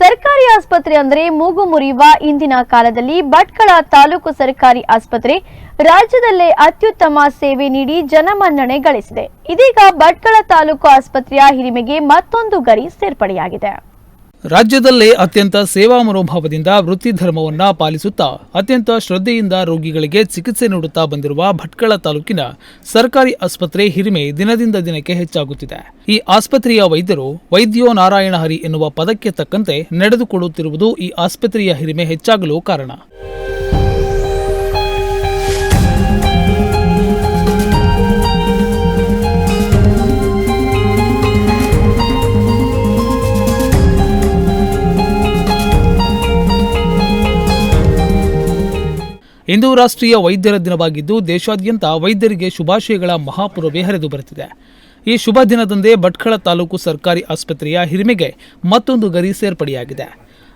ಸರ್ಕಾರಿ ಆಸ್ಪತ್ರೆ ಅಂದರೆ ಮೂಗು ಮುರಿಯುವ ಇಂದಿನ ಕಾಲದಲ್ಲಿ ಭಟ್ಕಳ ತಾಲೂಕು ಸರ್ಕಾರಿ ಆಸ್ಪತ್ರೆ ರಾಜ್ಯದಲ್ಲೇ ಅತ್ಯುತ್ತಮ ಸೇವೆ ನೀಡಿ ಜನಮನ್ನಣೆ ಗಳಿಸಿದೆ. ಇದೀಗ ಭಟ್ಕಳ ತಾಲೂಕು ಆಸ್ಪತ್ರೆಯ ಹಿರಿಮೆಗೆ ಮತ್ತೊಂದು ಗರಿ ಸೇರ್ಪಡೆಯಾಗಿದೆ. ರಾಜ್ಯದಲ್ಲೇ ಅತ್ಯಂತ ಸೇವಾ ಮನೋಭಾವದಿಂದ ವೃತ್ತಿ ಧರ್ಮವನ್ನ ಪಾಲಿಸುತ್ತಾ ಅತ್ಯಂತ ಶ್ರದ್ಧೆಯಿಂದ ರೋಗಿಗಳಿಗೆ ಚಿಕಿತ್ಸೆ ನೀಡುತ್ತಾ ಬಂದಿರುವ ಭಟ್ಕಳ ತಾಲೂಕಿನ ಸರ್ಕಾರಿ ಆಸ್ಪತ್ರೆ ಹಿರಿಮೆ ದಿನದಿಂದ ದಿನಕ್ಕೆ ಹೆಚ್ಚಾಗುತ್ತಿದೆ. ಈ ಆಸ್ಪತ್ರೆಯ ವೈದ್ಯರು ವೈದ್ಯೋ ನಾರಾಯಣ ಹರಿ ಎನ್ನುವ ಪದಕ್ಕೆ ತಕ್ಕಂತೆ ನಡೆದುಕೊಳ್ಳುತ್ತಿರುವುದು ಈ ಆಸ್ಪತ್ರೆಯ ಹಿರಿಮೆ ಹೆಚ್ಚಾಗಲು ಕಾರಣ. ಇಂದು ರಾಷ್ಟ್ರೀಯ ವೈದ್ಯರ ದಿನವಾಗಿದ್ದು ದೇಶಾದ್ಯಂತ ವೈದ್ಯರಿಗೆ ಶುಭಾಶಯಗಳ ಮಹಾಪುರವೇ ಹರಿದು ಬರುತ್ತಿದೆ. ಈ ಶುಭ ದಿನದಂದೇ ಭಟ್ಕಳ ತಾಲೂಕು ಸರ್ಕಾರಿ ಆಸ್ಪತ್ರೆಯ ಹಿರಿಮೆಗೆ ಮತ್ತೊಂದು ಗರಿ ಸೇರ್ಪಡೆಯಾಗಿದೆ.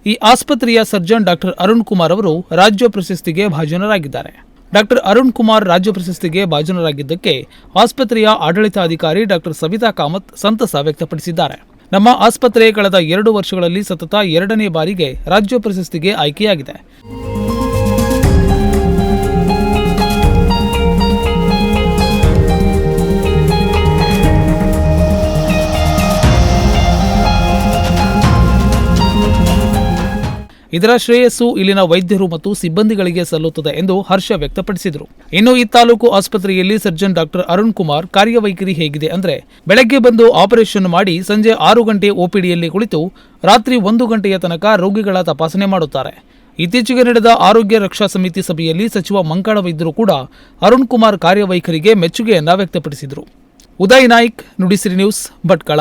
ಈ ಆಸ್ಪತ್ರೆಯ ಸರ್ಜನ್ ಡಾಕ್ಟರ್ ಅರುಣ್ ಕುಮಾರ್ ಅವರು ರಾಜ್ಯ ಪ್ರಶಸ್ತಿಗೆ ಭಾಜನರಾಗಿದ್ದಾರೆ. ಡಾಕ್ಟರ್ ಅರುಣ್ ಕುಮಾರ್ ರಾಜ್ಯ ಪ್ರಶಸ್ತಿಗೆ ಭಾಜನರಾಗಿದ್ದಕ್ಕೆ ಆಸ್ಪತ್ರೆಯ ಆಡಳಿತಾಧಿಕಾರಿ ಡಾಕ್ಟರ್ ಸವಿತಾ ಕಾಮತ್ ಸಂತಸ ವ್ಯಕ್ತಪಡಿಸಿದ್ದಾರೆ. ನಮ್ಮ ಆಸ್ಪತ್ರೆ ಕಳೆದ ಎರಡು ವರ್ಷಗಳಲ್ಲಿ ಸತತ ಎರಡನೇ ಬಾರಿಗೆ ರಾಜ್ಯ ಪ್ರಶಸ್ತಿಗೆ ಆಯ್ಕೆಯಾಗಿದೆ. ಇದರ ಶ್ರೇಯಸ್ಸು ಇಲ್ಲಿನ ವೈದ್ಯರು ಮತ್ತು ಸಿಬ್ಬಂದಿಗಳಿಗೆ ಸಲ್ಲುತ್ತದೆ ಎಂದು ಹರ್ಷ ವ್ಯಕ್ತಪಡಿಸಿದರು. ಇನ್ನು ಈ ತಾಲೂಕು ಆಸ್ಪತ್ರೆಯಲ್ಲಿ ಸರ್ಜನ್ ಡಾಕ್ಟರ್ ಅರುಣ್ ಕುಮಾರ್ ಕಾರ್ಯವೈಖರಿ ಹೇಗಿದೆ ಅಂದರೆ ಬೆಳಗ್ಗೆ ಬಂದು ಆಪರೇಷನ್ ಮಾಡಿ ಸಂಜೆ ಆರು ಗಂಟೆ ಒಪಿಡಿಯಲ್ಲಿ ಕುಳಿತು ರಾತ್ರಿ ಒಂದು ಗಂಟೆಯ ತನಕ ರೋಗಿಗಳ ತಪಾಸಣೆ ಮಾಡುತ್ತಾರೆ. ಇತ್ತೀಚೆಗೆ ನಡೆದ ಆರೋಗ್ಯ ರಕ್ಷಾ ಸಮಿತಿ ಸಭೆಯಲ್ಲಿ ಸಚಿವ ಮಂಕಾಳ ವೈದ್ಯರು ಕೂಡ ಅರುಣ್ ಕುಮಾರ್ ಕಾರ್ಯವೈಖರಿಗೆ ಮೆಚ್ಚುಗೆಯನ್ನ ವ್ಯಕ್ತಪಡಿಸಿದರು. ಉದಯ್ ನಾಯ್ಕ್, ನುಡಿಸಿರಿ ನ್ಯೂಸ್, ಭಟ್ಕಳ.